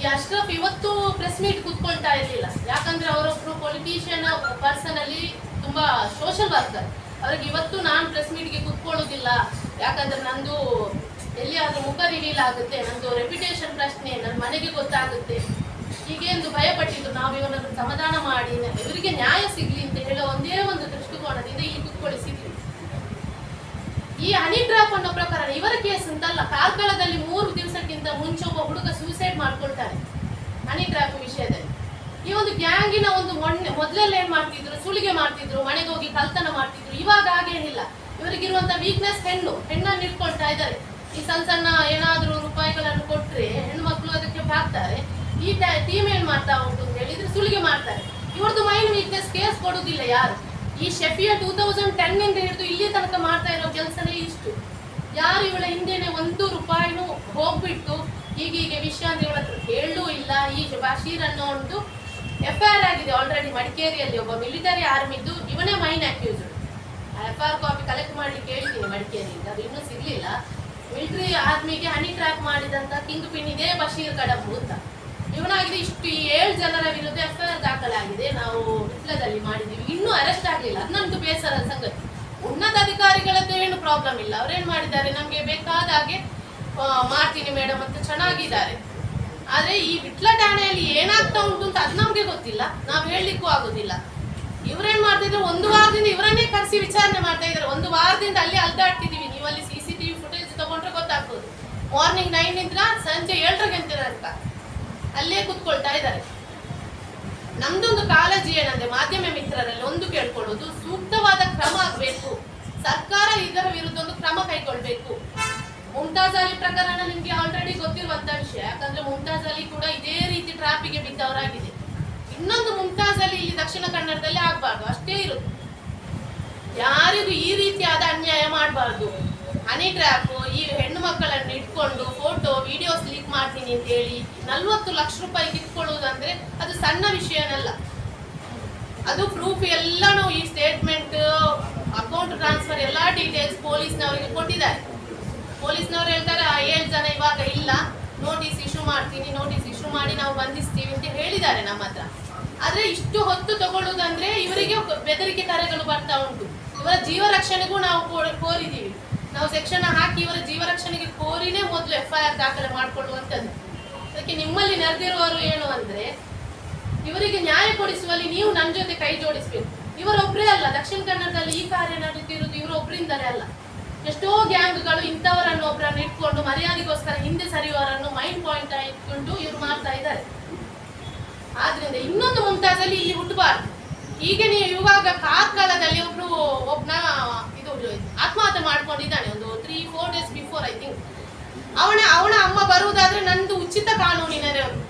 Speaker 1: ಈ ಅಶ್ರಫ್ ಇವತ್ತು ಪ್ರೆಸ್ ಮೀಟ್ ಕೂತ್ಕೊಳ್ತಾ ಇರ್ಲಿಲ್ಲ. ಯಾಕಂದ್ರೆ ಅವರೊಬ್ರು ಪೊಲಿಟಿಷಿಯನ್ ಪರ್ಸನ್ ಅಲ್ಲಿ ತುಂಬಾ ಸೋಷಲ್ ವರ್ಕರ್ ಅವ್ರಿಗೆ ಇವತ್ತು ನಾನು ಪ್ರೆಸ್ ಮೀಟ್ಗೆ ಕೂತ್ಕೊಳ್ಳೋದಿಲ್ಲ. ಯಾಕಂದ್ರೆ ನಂದು ಎಲ್ಲಿಯಾದ್ರೂ ಮುಖ ರಿವೀಲ್ ಆಗುತ್ತೆ, ನಂದು ರೆಪ್ಯುಟೇಷನ್ ಪ್ರಶ್ನೆ ನನ್ನ ಮನೆಗೆ ಗೊತ್ತಾಗುತ್ತೆ. ಹೀಗೆ ಎಂದು ಭಯಪಟ್ಟಿದ್ದು ನಾವು ಇವನನ್ನು ಸಮಾಧಾನ ಮಾಡಿ, ಇವರಿಗೆ ನ್ಯಾಯ ಸಿಗ್ಲಿ ಅಂತ ಹೇಳೋ ಒಂದೇ ಒಂದು ದೃಷ್ಟಿಕೋನದಿಂದ ಇಲ್ಲಿ ಕೂತ್ಕೊಳಿಸಿದ್ವಿ ಈ ಹನಿ ಡ್ರಾಫ್ ಅನ್ನೋ ಪ್ರಕಾರ ಇವರ ಕೇಸ್ ಅಂತಲ್ಲ ಕಾರ್ಕಳದಲ್ಲಿ ಮೂರು ದಿವಸಕ್ಕಿಂತ ಮುಂಚೆ ಒಬ್ಬ ಹುಡುಗ ಸೂಸೈಡ್ ಮಾಡ್ಕೊಳ್ತಾರೆ ಹನಿ ಟ್ರ್ಯಾಪ್ ವಿಷಯದಲ್ಲಿ. ಈ ಒಂದು ಗ್ಯಾಂಗಿನ ಒಂದು ಮೊನ್ನೆ, ಮೊದಲೆಲ್ಲ ಏನ್ ಮಾಡ್ತಿದ್ರು? ಸುಲಿಗೆ ಮಾಡ್ತಿದ್ರು, ಮನೆಗೆ ಹೋಗಿ ಕಲ್ತನ ಮಾಡ್ತಿದ್ರು. ಇವಾಗ ಹಾಗೇನಿಲ್ಲ. ಇವರಿಗಿರುವಂತ ವೀಕ್ನೆಸ್ ಹೆಣ್ಣು ಹೆಣ್ಣನ್ನು ಇಟ್ಕೊಳ್ತಾ ಇದ್ದಾರೆ. ಈ ಸಣ್ಣ ಸಣ್ಣ ಏನಾದ್ರೂ ರೂಪಾಯಿಗಳನ್ನು ಕೊಟ್ರೆ ಮಕ್ಕಳು ಅದಕ್ಕೆ ಹಾಕ್ತಾರೆ ಈ ಟೀಮ್ ಏನ್ ಮಾಡ್ತಾ ಉಂಟು ಅಂತ ಹೇಳಿದ್ರೆ ಸುಲಿಗೆ ಮಾಡ್ತಾರೆ. ಇವ್ರದ್ದು ಮೈಂಡ್ ವೀಕ್ನೆಸ್ ಕೇಸ್ ಕೊಡುದಿಲ್ಲ ಯಾರು? ಈ ಶೆಫಿಯ ಟೂ ತೌಸಂಡ್ ಟೆನ್ ಇಂದ ಹಿಡಿದು ಇಲ್ಲಿ ತನಕ ಮಾಡ್ತಾ ಇರೋ ಕೆಲಸನೇ ಇಷ್ಟು. ಯಾರು ಇವಳ ಹಿಂದೆನೆ ಒಂದು ರೂಪಾಯಿನೂ ಹೋಗ್ಬಿಟ್ಟು ಈಗೀಗ ವಿಷಯ ಅಂತ ಇವಳ ಹತ್ರ ಹೇಳೂ ಇಲ್ಲ. ಈ ಬಶೀರ್ ಅನ್ನೋ ಒಂದು ಎಫ್ ಐ ಆರ್ ಆಗಿದೆ ಆಲ್ರೆಡಿ ಮಡಿಕೇರಿಯಲ್ಲಿ. ಒಬ್ಬ ಮಿಲಿಟರಿ ಆರ್ಮಿದ್ದು ಇವನೇ main accused. F I R copy collect ಮಾಡಲಿಕ್ಕೆ ಹೇಳಿದ್ದೀನಿ ಮಡಿಕೇರಿಯಿಂದ. ಅದು ಇನ್ನೂ ಸಿಗ್ಲಿಲ್ಲ. ಮಿಲಿಟರಿ ಆರ್ಮಿಗೆ ಹನಿ ಟ್ರ್ಯಾಪ್ ಮಾಡಿದಂತ ಕಿಂಗ್ ಪಿನ್ ಇದೇ ಬಶೀರ್ ಕಡಬು ಅಂತ. ಇವನಾಗಿದೆ ಇಷ್ಟು ಏಳು ಜನರ ವಿರುದ್ಧ ಎಫ್ ಐ ಆರ್ ದಾಖಲಾಗಿದೆ. ನಾವು ವಿಟ್ಲದಲ್ಲಿ ಮಾಡಿದೀವಿ ಇನ್ನೂ ಅರೆಸ್ಟ್ ಆಗಲಿಲ್ಲ. ಅದು ಬೇಸರ ಸಂಗತಿ. ಉನ್ನತ ಅಧಿಕಾರಿಗಳದ್ದು ಏನು ಪ್ರಾಬ್ಲಮ್ ಇಲ್ಲ. ಅವ್ರೇನ್ ಮಾಡಿದ್ದಾರೆ? ನಮಗೆ ಬೇಕಾದ ಹಾಗೆ ಮಾಡ್ತೀನಿ ಮೇಡಮ್ ಅಂತ ಚೆನ್ನಾಗಿದ್ದಾರೆ. ಆದರೆ ಈ ವಿಟ್ಲ ಠಾಣೆಯಲ್ಲಿ ಏನಾಗ್ತಾ ಉಂಟು ಅಂತ ಅದು ನಮಗೆ ಗೊತ್ತಿಲ್ಲ. ನಾವು ಹೇಳಲಿಕ್ಕೂ ಆಗೋದಿಲ್ಲ. ಇವ್ರೇನ್ ಮಾಡ್ತಿದ್ರು? ಒಂದು ವಾರದಿಂದ ಇವರನ್ನೇ ಕರೆಸಿ ವಿಚಾರಣೆ ಮಾಡ್ತಾ ಇದ್ದಾರೆ. ಒಂದು ವಾರದಿಂದ ಅಲ್ಲಿ ಅಲ್ದಾಡ್ತಿದ್ದೀವಿ. ನೀವು ಅಲ್ಲಿ ಸಿ ಸಿ ಟಿವಿ ಫುಟೇಜ್ ತಗೊಂಡ್ರೆ ಗೊತ್ತಾಗ್ತದೆ ಮಾರ್ನಿಂಗ್ ನೈನಿಂದ ಸಂಜೆ ಏಳರ ಗಂಟೆ ತನಕ ಅಲ್ಲೇ ಕುತ್ಕೊಳ್ತಾ ಇದ್ದಾರೆ. ನಮ್ದೊಂದು ಕಾಳಜಿ ಏನಂದ್ರೆ ಮಾಧ್ಯಮ ಮಿತ್ರರಲ್ಲಿ ಒಂದು ಕೇಳ್ಕೊಳ್ಳೋದು, ಸೂಕ್ತವಾದ ಕ್ರಮ ಆಗ್ಬೇಕು. ಸರ್ಕಾರ ಇದರ ವಿರುದ್ಧ ಒಂದು ಕ್ರಮ ಕೈಗೊಳ್ಬೇಕು. ಮುಮ್ತಾಜ್ ಅಲಿ ಪ್ರಕರಣ ನಿಮ್ಗೆ ಆಲ್ರೆಡಿ ಗೊತ್ತಿರುವಂತ ವಿಷಯ. ಯಾಕಂದ್ರೆ ಮುಮ್ತಾಜ್ ಅಲಿ ಕೂಡ ಇದೇ ರೀತಿ ಟ್ರಾಫಿಗೆ ಬಿದ್ದವರಾಗಿದೆ. ಇನ್ನೊಂದು ಮುಮ್ತಾಜ್ ಅಲಿ ಇಲ್ಲಿ ದಕ್ಷಿಣ ಕನ್ನಡದಲ್ಲಿ ಆಗ್ಬಾರ್ದು. ಅಷ್ಟೇ ಇರುತ್ತೆ ಯಾರಿಗೂ ಈ ರೀತಿಯಾದ ಅನ್ಯಾಯ ಮಾಡಬಾರ್ದು. ಹನಿ ಟ್ರ್ಯಾಪ್ ಈ ಹೆಣ್ಣು ಮಕ್ಕಳನ್ನು ಇಟ್ಕೊಂಡು ಫೋಟೋ ವಿಡಿಯೋಸ್ ಲೀಕ್ ಮಾಡ್ತೀನಿ ಅಂತ ಹೇಳಿ ನಲ್ವತ್ತು ಲಕ್ಷ ರೂಪಾಯಿ ಕಿತ್ಕೊಳ್ಳುವುದಂದ್ರೆ ಅದು ಸಣ್ಣ ವಿಷಯನಲ್ಲ ಅದು ಪ್ರೂಫ್ ಎಲ್ಲಾನು ಈ ಸ್ಟೇಟ್ಮೆಂಟ್ ಅಕೌಂಟ್ ಟ್ರಾನ್ಸ್ಫರ್ ಎಲ್ಲಾ ಡೀಟೇಲ್ಸ್ ಪೊಲೀಸ್ನವರಿಗೆ ಕೊಟ್ಟಿದ್ದಾರೆ. ಪೊಲೀಸ್ನವ್ರು ಹೇಳ್ತಾರೆ ಏಳು ಜನ ಇವಾಗ ಇಲ್ಲ ನೋಟಿಸ್ ಇಶ್ಯೂ ಮಾಡ್ತೀನಿ ನೋಟಿಸ್ ಇಶ್ಯೂ ಮಾಡಿ ನಾವು ಬಂಧಿಸ್ತೀವಿ ಅಂತ ಹೇಳಿದ್ದಾರೆ ನಮ್ಮ ಹತ್ರ. ಆದ್ರೆ ಇಷ್ಟು ಹೊತ್ತು ತಗೊಳ್ಳುದಂದ್ರೆ ಇವರಿಗೆ ಬೆದರಿಕೆ ಕರೆಗಳು ಬರ್ತಾ ಉಂಟು. ಇವರ ಜೀವ ರಕ್ಷಣೆಗೂ ನಾವು ಕೋರಿದ್ದೀವಿ. ನಾವು ಸೆಕ್ಷನ್ ಹಾಕಿ ಇವರ ಜೀವ ರಕ್ಷಣೆಗೆ ಕೋರಿನೇ ಮೊದಲು ಎಫ್ ಐ ಆರ್ ದಾಖಲೆ ಮಾಡಿಕೊಳ್ಳುವಂಥದ್ದು. ಅದಕ್ಕೆ ನಿಮ್ಮಲ್ಲಿ ನೆರೆದಿರುವವರು ಏನು ಅಂದರೆ, ಇವರಿಗೆ ನ್ಯಾಯ ಕೊಡಿಸುವಲ್ಲಿ ನೀವು ನನ್ನ ಜೊತೆ ಕೈ ಜೋಡಿಸ್ಬೇಕು. ಇವರೊಬ್ಬರೇ ಅಲ್ಲ, ದಕ್ಷಿಣ ಕನ್ನಡದಲ್ಲಿ ಈ ಕಾರ್ಯ ನಡೀತಿರುವುದು ಇವರೊಬ್ಬರಿಂದಲೇ ಅಲ್ಲ. ಎಷ್ಟೋ ಗ್ಯಾಂಗ್ಗಳು ಇಂಥವರನ್ನು ಒಬ್ಬರನ್ನು ಇಟ್ಕೊಂಡು ಮರ್ಯಾದೆಗೋಸ್ಕರ ಹಿಂದೆ ಸರಿಯುವವರನ್ನು ಮೈಂಡ್ ಪಾಯಿಂಟ್ ಇಟ್ಕೊಂಡು ಇವರು ಮಾಡ್ತಾ ಇದ್ದಾರೆ. ಆದ್ರಿಂದ ಇನ್ನೊಂದು ಮುಂತಾದಲ್ಲಿ ಇಲ್ಲಿ ಹುಟ್ಟಬಾರ್ದು ಈಗ ನೀವು ಇವಾಗ ಕಾಲದಲ್ಲಿ ಒಬ್ರು ಒಬ್ನ ಇದು ಆತ್ಮಹತ್ಯೆ ಮಾಡ್ಕೊಂಡಿದ್ದಾನೆ, ಒಂದು three four days before I think ಅವನ ಅವನ ಅಮ್ಮ ಬರುವುದಾದ್ರೆ ನಂದು ಉಚಿತ ಕಾನೂನಿನೇ ಅವನು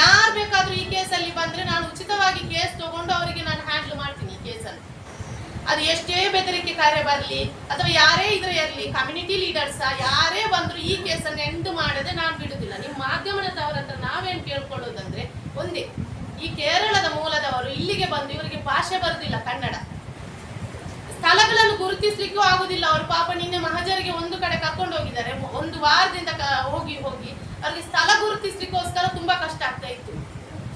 Speaker 1: ಯಾರು ಬೇಕಾದ್ರೂ ಈ ಕೇಸಲ್ಲಿ ಬಂದ್ರೆ ನಾನು ಉಚಿತವಾಗಿ ಕೇಸ್ ತಗೊಂಡು ಅವರಿಗೆ ನಾನು ಹ್ಯಾಂಡಲ್ ಮಾಡ್ತೀನಿ ಈ ಕೇಸಲ್ಲಿ ಅದು ಎಷ್ಟೇ ಬೆದರಿಕೆ ಕಾರ್ಯ ಬರಲಿ, ಅಥವಾ ಯಾರೇ ಇದ್ರೆ ಇರಲಿ ಕಮ್ಯುನಿಟಿ ಲೀಡರ್ಸ ಯಾರೇ ಬಂದ್ರು ಈ ಕೇಸನ್ನು ಎಂಡ್ ಮಾಡದೆ ನಾನು ಬಿಡುದಿಲ್ಲ. ನಿಮ್ಮ ಮಾಧ್ಯಮದವರ ಹತ್ರ ನಾವೇನು ಕೇಳ್ಕೊಳ್ಳೋದಂದ್ರೆ, ಒಂದೇ ಈ ಕೇರಳದ ಮೂಲದವರು ಇಲ್ಲಿಗೆ ಬಂದು ಇವರಿಗೆ ಭಾಷೆ ಬರುದಿಲ್ಲ, ಕನ್ನಡ. ಸ್ಥಳಗಳನ್ನು ಗುರುತಿಸ್ಲಿಕ್ಕೂ ಆಗುದಿಲ್ಲ. ಅವರು ಪಾಪ ನಿನ್ನೆ ಮಹಜರಿಗೆ ಒಂದು ಕಡೆ ಕರ್ಕೊಂಡು ಹೋಗಿದ್ದಾರೆ. ಒಂದು ವಾರದಿಂದ ಹೋಗಿ ಹೋಗಿ ಅವ್ರಿಗೆ ಸ್ಥಳ ಗುರುತಿಸ್ಲಿಕ್ಕೋಸ್ಕರ ತುಂಬಾ ಕಷ್ಟ ಆಗ್ತಾ ಇತ್ತು.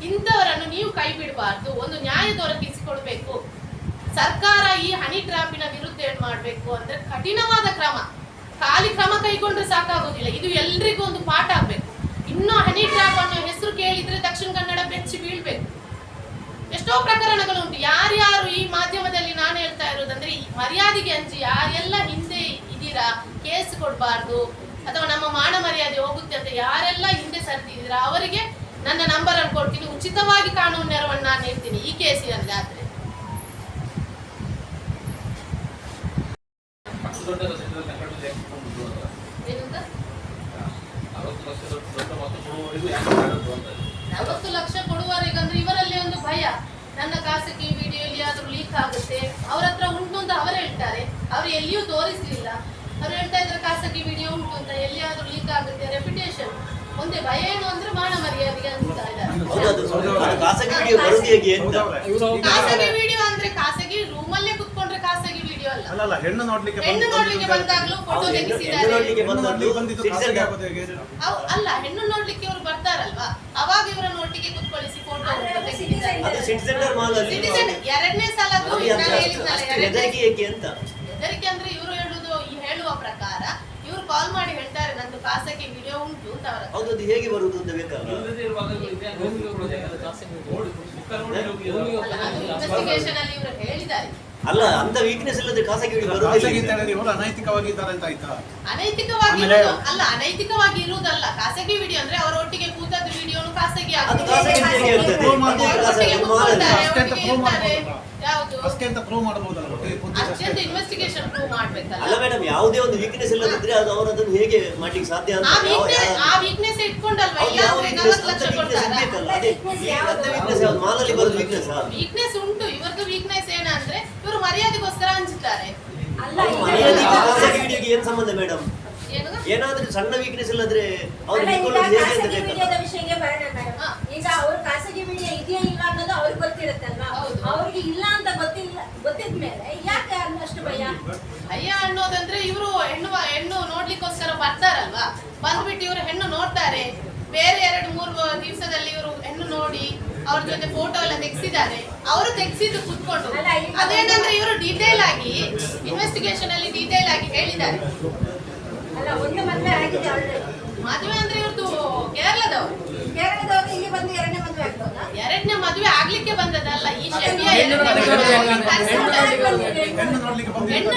Speaker 1: ಇಂಥವರನ್ನು ನೀವು ಕೈ ಬಿಡಬಾರ್ದು. ಒಂದು ನ್ಯಾಯ ದೊರಕಿಸಿಕೊಡ್ಬೇಕು. ಸರ್ಕಾರ ಈ ಹನಿ ಟ್ರಾಪಿನ ವಿರುದ್ಧ ಏನ್ ಮಾಡ್ಬೇಕು ಅಂದ್ರೆ ಕಠಿಣವಾದ ಕ್ರಮ. ಖಾಲಿ ಕ್ರಮ ಕೈಗೊಂಡ್ರೆ ಸಾಕಾಗೋದಿಲ್ಲ. ಇದು ಎಲ್ರಿಗೂ ಒಂದು ಪಾಠ ಆಗ್ಬೇಕು. ಇನ್ನು ಹನಿ ಟ್ರಾಪ್ ಅನ್ನೋ ಹೆಸರು ಕೇಳಿದ್ರೆ ದಕ್ಷಿಣ ಕನ್ನಡ ಬೆಚ್ಚಿ ಬೀಳ್ಬೇಕು. ಎಷ್ಟೋ ಪ್ರಕರಣಗಳು ಉಂಟು. ಯಾರ್ಯಾರು ಈ ಮಾಧ್ಯಮದಲ್ಲಿ ನಾನು ಹೇಳ್ತಾ ಇರೋದಂದ್ರೆ ಈ ಮರ್ಯಾದೆಗೆ ಅಂಜಿ ಯಾರೆಲ್ಲ ಹಿಂದೆ ಇದ್ದೀರಾ? ಕೇಸ್ ಕೊಡಬಾರ್ದು. ಅಥವಾ ನಮ್ಮ ಮಾನ ಮರ್ಯಾದೆ ಹೋಗುತ್ತೆ ಅಂತ ಯಾರೆಲ್ಲ ಹಿಂದೆ ಸರಿದಿದ್ದೀರಾ? ಅವರಿಗೆ ನನ್ನ ನಂಬರ್ ಅನ್ನು ಕೊಡ್ತೀನಿ. ಉಚಿತವಾಗಿ ಕಾನೂನು ನೆರವನ್ನು ನಾನು ನೀಡ್ತೀನಿ ಈ ಕೇಸಿನಲ್ಲಿ ಆದ್ರೆ. ಏನಂತ
Speaker 2: ಅರವತ್ತು ಲಕ್ಷ ದೊಡ್ಡ ದೊಡ್ಡ ಮೊತ್ತ ಕೊಡುವವರಿಗೂ ಯಾಕೆ ಮಾಡುದು ಅಂತ
Speaker 1: ನಲವತ್ತು ಲಕ್ಷ ಕೊಡುವವರೆಗಂದ್ರೆ ಇವರಲ್ಲಿ ಒಂದು ಭಯ. ನನ್ನ ಖಾಸಗಿ ವಿಡಿಯೋ ಎಲ್ಲಿಯಾದ್ರೂ ಲೀಕ್ ಆಗುತ್ತೆ. ಅವ್ರ ಹತ್ರ ಉಂಟು ಅಂತ ಅವರು ಹೇಳ್ತಾರೆ. ಅವ್ರು ಎಲ್ಲಿಯೂ ತೋರಿಸಲಿಲ್ಲ. ಅವ್ರು ಹೇಳ್ತಾ ಇದ್ರೆ ಖಾಸಗಿ ವಿಡಿಯೋ ಉಂಟು ಅಂತ. ಎಲ್ಲಿಯಾದ್ರೂ ಲೀಕ್ ಆಗುತ್ತೆ ರೆಪ್ಯುಟೇಷನ್ ಒಂದೇ ಭಯ ಏನು ಅಂದ್ರೆ ಮಾನ ಮರ್ಯಾದೆಗೆ ಅಂತ
Speaker 3: ಖಾಸಗಿ ವಿಡಿಯೋ
Speaker 1: ಅಂದ್ರೆ ಖಾಸಗಿ ವಿಡಿಯೋ ಅಲ್ಲ
Speaker 4: ಅಲ್ಲ ಅಲ್ಲ ಹೆಣ್ಣು ನೋಡ್ಲಿಕ್ಕೆ
Speaker 1: ಹೆಣ್ಣು ನೋಡ್ಲಿಕ್ಕೆ ಬಂದಾಗ್ಲೂ ಫೋಟೋ ತೆಗೆಸಿದ್ದಾರೆ.
Speaker 3: ನೋಡ್ಲಿಕ್ಕೆ
Speaker 4: ಹೆಣ್ಣು ಬಂದಿದ್ದು ಖಾಸಗಿ ಆಗೋದು ಹೇಗೆ?
Speaker 1: ಅಲ್ಲ ಹೆಣ್ಣು ನೋಡ್ಲಿಕ್ಕೆ ಇವರು ಬರ್ತಾರಲ್ವಾ? ಅವಾಗ ಇವರನ್ನ ಒಟ್ಟಿಗೆ ಕುತ್ಕೊಳಿಸಿ ಫೋಟೋ ತೆಗೆಸಿದ್ದಾರೆ
Speaker 3: ಅದು ಸಿಟಿ ಸೆಂಟರ್ ಮಾಲ್ ಅಲ್ಲಿ
Speaker 1: ಸಿಟಿಸನ್ ಎರಡನೇ ಸಲ
Speaker 3: ಹೆದರಿಕೆ ಏಕೆ ಅಂತ?
Speaker 1: ಹೆದರಿಕೆ ಅಂದ್ರೆ ಇವರು ಹೇಳುದು ಈ ಹೇಳುವ ಪ್ರಕಾರ ಇವರು ಕಾಲ್ ಮಾಡಿ ಹೇಳ್ತಾರೆ ನಂದು ಖಾಸಗಿ ವಿಡಿಯೋ ಉಂಟು ಅಂತ ಅವರ
Speaker 3: ಹೌದು ಅದು ಹೇಗೆ ಬರುವುದು ಅಂತ ಬೇಕಲ್ಲ
Speaker 2: ಇಲ್ಲದೇ ಇರುವಾಗ ಇದೆ ಅಂತ ಹೋಗಿ ನೋಡಿ, ಮುಖ ನೋಡಿ ಹೋಗಿ
Speaker 1: ಇನ್ವೆಸ್ಟಿಗೇಷನ್ ಅಲ್ಲಿ ಇವರು ಹೇಳಿದ್ದಾರೆ.
Speaker 3: ಅಲ್ಲ ಅಂತ ವೀಕ್ನೆಸ್ ಇಲ್ಲದೆ ಖಾಸಗಿ
Speaker 4: ಇವರು ಅನೈತಿಕವಾಗಿ ಇದ್ದಾರೆ ಅಂತ ಆಯ್ತಾ?
Speaker 1: ಅನೈತಿಕವಾಗಿ
Speaker 4: ಆಮೇಲೆ-
Speaker 1: ಅಲ್ಲ ಅನೈತಿಕವಾಗಿ ಇರುವುದಲ್ಲ. ಖಾಸಗಿ ವಿಡಿಯೋ ಅಂದ್ರೆ ಅವರ ಒಟ್ಟಿಗೆ ಕೂತದ್ದು ವಿಡಿಯೋನು ಖಾಸಗಿ
Speaker 3: ಅದು
Speaker 1: ಆಗುತ್ತೆ
Speaker 3: ಖಾಸಗಿ ಅದು ಖಾಸಗಿ
Speaker 4: ಅಷ್ಟೇ ಅಂತ ಪ್ರೂವ್. ಅಷ್ಟೇ ಅಂತ ಪ್ರೂವ್ ಮಾಡಬಹುದಲ್ಲ
Speaker 1: ಅಷ್ಟೇ ಇನ್ವೆಸ್ಟಿಗೇಷನ್ ಪ್ರೂವ್ ಮಾಡ್ಬೇಕಲ್ಲ?
Speaker 3: ಅಲ್ಲ ಮೇಡಮ್ ಯಾವುದೇ ಒಂದು ವೀಕ್ನೆಸ್ ಇಲ್ಲದಿದ್ರೆ ಅದು ಅವರು ಅದನ್ನು ಹೇಗೆ ಮಾಡ್ಲಿಕ್ಕೆ ಸಾಧ್ಯ ಅಂತ
Speaker 1: ಆ ವೀಕ್ನೆಸ್ ಇಟ್ಕೊಂಡಲ್ವಾ? ನಲವತ್ತು ಲಕ್ಷ ಕೊಡ್ತಾರಾ?
Speaker 3: ಮಾಲಲ್ಲಿ ಬರೋದು
Speaker 1: ವೀಕ್ನೆಸ್ ಉಂಟು ಇವ್ರದ್ದು ವೀಕ್ನೆಸ್ ಏನಂದ್ರೆ ಇವರು ಮರ್ಯಾದೆಗೋಸ್ಕರ ಹಂಚುತ್ತಾರೆ
Speaker 5: ಅಲ್ಲ
Speaker 3: ಏನ್ ಸಂಬಂಧ ಮೇಡಮ್ ಏನಾದ್ರೂ ಸಣ್ಣ ವೀಕ್ನೆಸ್ ಇಲ್ಲದ್ರೆ ಅವ್ರು ಹೇಗೆ ಅಂತ ಬೇಕಲ್ಲ
Speaker 5: ವಿಷಯಕ್ಕೆ ಬರೋಣ ಮೇಡಮ್
Speaker 1: ಹಾ.
Speaker 5: ಈಗ ಅವ್ರ ಖಾಸಗಿ ವಿಡಿಯೋ ಇದೆಯಾ ಇಲ್ಲ ಅನ್ನೋದು ಅವ್ರಿಗೆ ಗೊತ್ತಿರುತ್ತಲ್ವಾ. ಅವ್ರಿಗೆ ಇಲ್ಲ ಅಂತ ಗೊತ್ತಿಲ್ಲ ಗೊತ್ತಿದ್ಮೇಲೆ ಯಾಕೆ ಅನ್ನಷ್ಟು ಭಯ?
Speaker 1: ಅಯ್ಯ ಅನ್ನೋದಂದ್ರೆ ಇವರು ಹೆಣ್ಣು ಹೆಣ್ಣು ನೋಡ್ಲಿಕ್ಕೋಸ್ಕರ ಬರ್ತಾರಲ್ವಾ? ಬಂದ್ಬಿಟ್ಟು ಇವರು ಹೆಣ್ಣು ನೋಡ್ತಾರೆ. ಬೇರೆ ಎರಡು ಮೂರು ದಿವಸದಲ್ಲಿ ಇವರು ಹೆಣ್ಣು ನೋಡಿ ಅವ್ರ ಜೊತೆ ಫೋಟೋ ಎಲ್ಲ ತೆಗ್ಸಿದ್ದಾರೆ. ಅವರು ತೆಗ್ಸಿದ್ದು ಕುತ್ಕೊಂಡು. ಅದೇನಂದ್ರೆ ಇವರು ಡೀಟೇಲ್ ಆಗಿ ಇನ್ವೆಸ್ಟಿಗೇಷನ್ ಅಲ್ಲಿ ಡೀಟೇಲ್ ಆಗಿ ಹೇಳಿದ್ದಾರೆ.
Speaker 5: ಅಲ್ಲ ಒಂದು ಮದುವೆ ಆಗಿದೆ ಆಲ್ರೆಡಿ
Speaker 1: ಮದುವೆ ಅಂದ್ರೆ ಇವ್ರದ್ದು ಕೇರಳದವರು.
Speaker 5: ಕೇರಳದವರು ಇಲ್ಲಿ ಬಂದು ಎರಡನೇ ಮದುವೆ ಆಗ್ಬೋದಾ?
Speaker 1: ಎರಡನೇ ಮದುವೆ ಆಗ್ಲಿಕ್ಕೆ ಬಂದದಲ್ಲ ಈ ಶೆಫಿಯಾ
Speaker 5: ಹೆಣ್ಣು ನೋಡ್ಲಿಕ್ಕೆ
Speaker 1: ಕರ್ಸ್ಕೊಂಡದ್ದು.
Speaker 4: ಹೆಣ್ಣು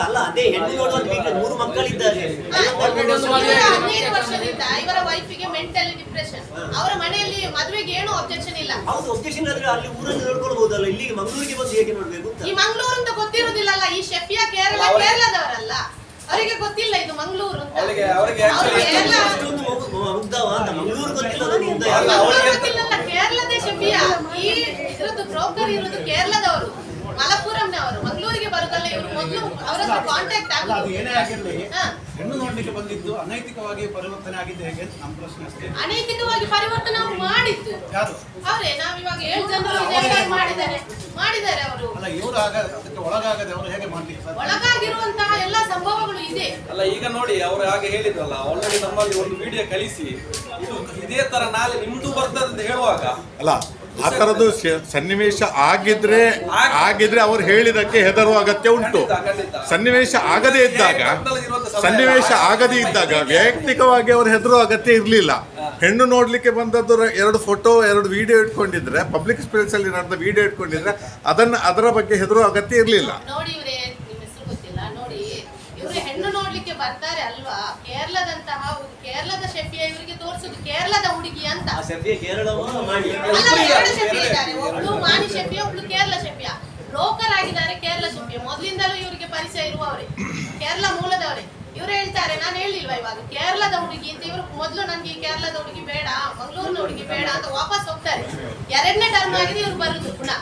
Speaker 3: ಅಲ್ಲ ಅದೇ ಹೆಣ್ಣು ನೋಡುವಂತ weakness. ಮೂರು ಮಕ್ಕಳಿದ್ದಾರೆ.
Speaker 1: ಹಾ, ಇವರ ಹದಿನೈದು ವರ್ಷದಿಂದ ಇವರ ವೈಫಿಗೆ ಮೆಂಟಲಿ ಡಿಪ್ರೆಷನ್ ಅವರ ಮನೆಯಲ್ಲಿ ಮದುವೆಗೆ ಏನು ಅಬ್ಜೆಕ್ಷನ್ ಇಲ್ಲ.
Speaker 3: ಹೌದು ಒಬ್ಜೆಕ್ಷನ್ ಆದ್ರೆ ಅಲ್ಲಿ ಊರಲ್ಲಿ ನೋಡ್ಕೊಳ್ಬಹುದಲ್ಲ ಇಲ್ಲಿಗೆ ಮಂಗಳೂರಿಗೆ ಬಂದು ಹೇಗೆ ನೋಡ್ಬೇಕು ಅಂತ?
Speaker 1: ಈ ಮಂಗಳೂರು ಅಂತ ಗೊತ್ತಿರುದಿಲ್ಲಲ್ಲ ಈ ಶೆಫಿಯಾ ಕೇರಳ ಕೇರಳದವರಲ್ಲ. ಅವರಿಗೆ ಗೊತ್ತಿಲ್ಲ ಇದು ಮಂಗಳೂರು ಅಂತ.
Speaker 6: ಅವರಿಗೆ
Speaker 3: ಮಂಗಳೂರು ಗೊತ್ತಿಲ್ಲ
Speaker 1: ಕೇರಳದ ಶೆಫಿಯಾ. ಈ ಇದ್ರದ್ದು ಬ್ರೋಕರ್ ಇರೋದು ಕೇರಳದವರು ಮಲಪುರಂನವರು ಮಂಗಳೂರಿಗೆ ಬರುತ್ತಲ್ಲ ಇವರು ಮೊದಲು ಅವರ ಕಾಂಟ್ಯಾಕ್ಟ್
Speaker 4: ಅದು ಏನೇ ಆಗಿರಲಿ. ಹೆಣ್ಣು ನೋಡ್ಲಿಕ್ಕೆ ಬಂದಿದ್ದು ಅನೈತಿಕವಾಗಿ ಪರಿವರ್ತನೆ ಆಗಿದೆ ಹೇಗೆ? ಅಂತ ನಮ್ಮ ಪ್ರಶ್ನೆ ಅಷ್ಟೇ.
Speaker 1: ಅನೈತಿಕವಾಗಿ ಪರಿವರ್ತನೆ ಅವರು ಮಾಡಿದ್ದು.
Speaker 4: ಯಾರು?
Speaker 1: ಅವರೇ ನಾವಿವಾಗ ಏಳು ಜನರು ಮಾಡಿದ್ದಾರೆ. ಮಾಡಿದ್ದಾರೆ ಅವರು.
Speaker 4: ಅಲ್ಲ ಇವರು ಆಗ ಅದಕ್ಕೆ ಒಳಗಾಗದೆ ಅವರು ಹೇಗೆ ಮಾಡ್ಲಿಕ್ಕೆ ಸರ್
Speaker 1: ಒಳಗಾಗಿರುವಂತಹ ಎಲ್ಲ ಸಂಭವಗಳು ಇದೆ.
Speaker 6: ಅಲ್ಲ ಈಗ ನೋಡಿ ಅವರು ಹಾಗೆ ಹೇಳಿದ್ರಲ್ಲ ಆಲ್ರೆಡಿ ನಮ್ಮಲ್ಲಿ ಒಂದು ವಿಡಿಯೋ ಕಳಿಸಿ. ಇದು ಇದೇ ತರ ನಾಳೆ ನಿಮ್ದು ಬರ್ತದೆ ಅಂತ ಹೇಳುವಾಗ
Speaker 7: ಅಲ್ಲ ಆ ಥರದ್ದು ಸನ್ನಿವೇಶ ಆಗಿದ್ರೆ ಆಗಿದ್ರೆ ಅವ್ರು ಹೇಳಿದಕ್ಕೆ ಹೆದರುವ ಅಗತ್ಯ ಉಂಟು. ಸನ್ನಿವೇಶ ಆಗದೇ ಇದ್ದಾಗ ಸನ್ನಿವೇಶ. ಆಗದೇ ಇದ್ದಾಗ ವೈಯಕ್ತಿಕವಾಗಿ ಅವ್ರು ಹೆದರುವ ಅಗತ್ಯ ಇರಲಿಲ್ಲ. ಹೆಣ್ಣು ನೋಡ್ಲಿಕ್ಕೆ ಬಂದದ್ದು ಎರಡು ಫೋಟೋ ಎರಡು ವಿಡಿಯೋ ಇಟ್ಕೊಂಡಿದ್ರೆ ಪಬ್ಲಿಕ್ ಸ್ಪೇಸ್ ಅಲ್ಲಿ ನಡೆದ ವಿಡಿಯೋ ಇಟ್ಕೊಂಡಿದ್ರೆ ಅದನ್ನ ಅದರ ಬಗ್ಗೆ ಹೆದರುವ ಅಗತ್ಯ ಇರಲಿಲ್ಲ.
Speaker 1: ನೋಡಿ ಇವ್ರೆ ನಿಮ್ಮ ಹೆಸರು ಗೊತ್ತಿಲ್ಲ ನೋಡಿ. ಇವ್ರು ಹೆಣ್ಣು ನೋಡ್ಲಿಕ್ಕೆ ಬರ್ತಾರೆ ಅಲ್ವಾ? ಕೇರಳದಂತಹ ಒಂದು- ಕೇರಳದ ಶೆಫಿಯ ಇವರಿಗೆ ತೋರಿಸುದು ಕೇರಳದ ಹುಡುಗಿ ಅಂತ.
Speaker 3: ಆ ಕೇರಳವ ಮಾಡಿ.
Speaker 1: ಅಲ್ಲ ಎರಡು ಶೆಫಿ ಇದ್ದಾರೆ. ಒಬ್ಳು ಮಾಣಿ ಶೆಫಿ ಒಬ್ಳು ಕೇರಳ ಶೆಫಿಯ ಬ್ರೋಕರ್ ಆಗಿದ್ದಾರೆ ಕೇರಳ ಶೆಫಿ. ಮೊದ್ಲಿಂದಲೂ ಇವರಿಗೆ ಪರಿಚಯ ಇರುವವರೇ. ಕೇರಳ ಮೂಲದವರೇ. ಇವ್ರು ಹೇಳ್ತಾರೆ ನಾನು ಹೇಳಿಲ್ವಾ ಇವಾಗ? ಕೇರಳದ ಹುಡುಗಿ ಅಂತ ಇವರು ಮೊದಲು ನನ್ಗೆ ಕೇರಳದ ಹುಡುಗಿ ಬೇಡ ಮಂಗಳೂರಿನ ಹುಡುಗಿ ಬೇಡ ಅಂತ ವಾಪಸ್ ಹೋಗ್ತಾರೆ. ಎರಡನೇ ಟರ್ಮ್ ಆಗಿದೆ ಇವ್ರು ಬರುದು ಪುನಃ.